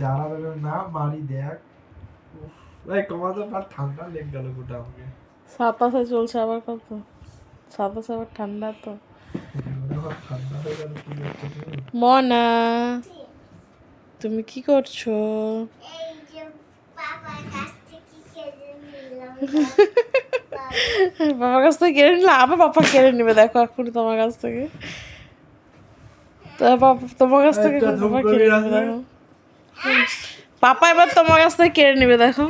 দাঁড়াবে না মারি দেখ। এই কমাতে পার ঠান্ডা লেগে গেল গোটা আমাকে। সাতাশে চলছে আবার কত? সাতাশে আবার ঠান্ডা তো? মনা তুমি কি করছ? বাবার কাছ থেকে কেড়ে নিলে আবার পাপা কেড়ে নেবে দেখো এখন তোমার কাছ থেকে। তো তোমার কাছ থেকে কেড়ে নেবে দেখো। পাপা এবার তোমার কাছ থেকে কেড়ে নেবে, দেখো।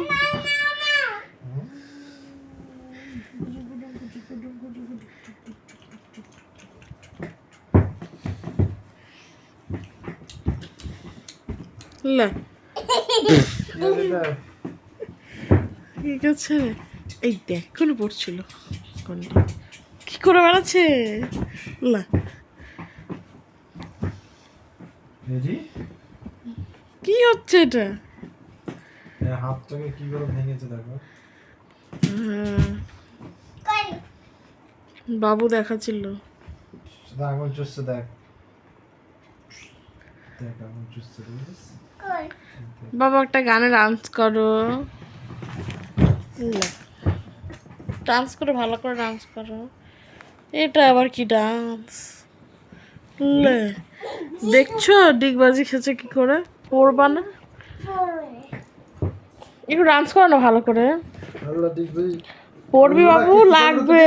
এটা? ঠিক আছে এই দেখ কোনো পড়ছিল। কোনটা কি করে বেড়াচ্ছে না কি হচ্ছে এটা? হাতটাকে কি করে ভেঙেছে দেখো। হ্যাঁ, কই? বাবু দেখাচ্ছিল। আঙুল চুষছে দেখ। দেখ আঙুল চুষছে কই? বাবা একটা গানে ডান্স করো। ডান্স করে ভালো করে ডান্স করো। এটা আবার কি ডান্স লে দেখছ? ডিগবাজি খেছে কি করে? পড়বা না? একটু ডান্স করো। না ভালো করে পড়বি বাবু লাগবে।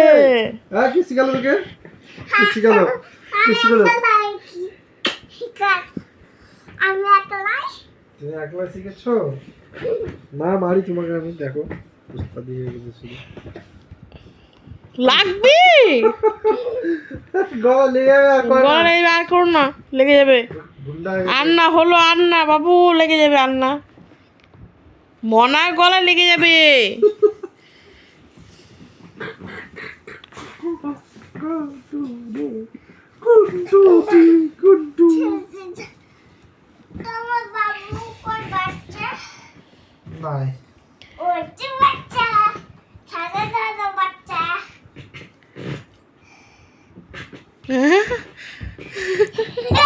হ্যাঁ কি শিখালো তোকে? কি শিখালো? কি শিখালো? আমি এত তুমি শিখেছো? না মারি তোমাকে আমি দেখো। দিয়ে গেছে লাগবে? গলা বার করো না লেগে যাবে। গুন্ডা হয়ে গেছে। আর না হলো আর না বাবু লেগে যাবে আর না মনার গলা লেগে যাবে। গুড্ডু Yeah.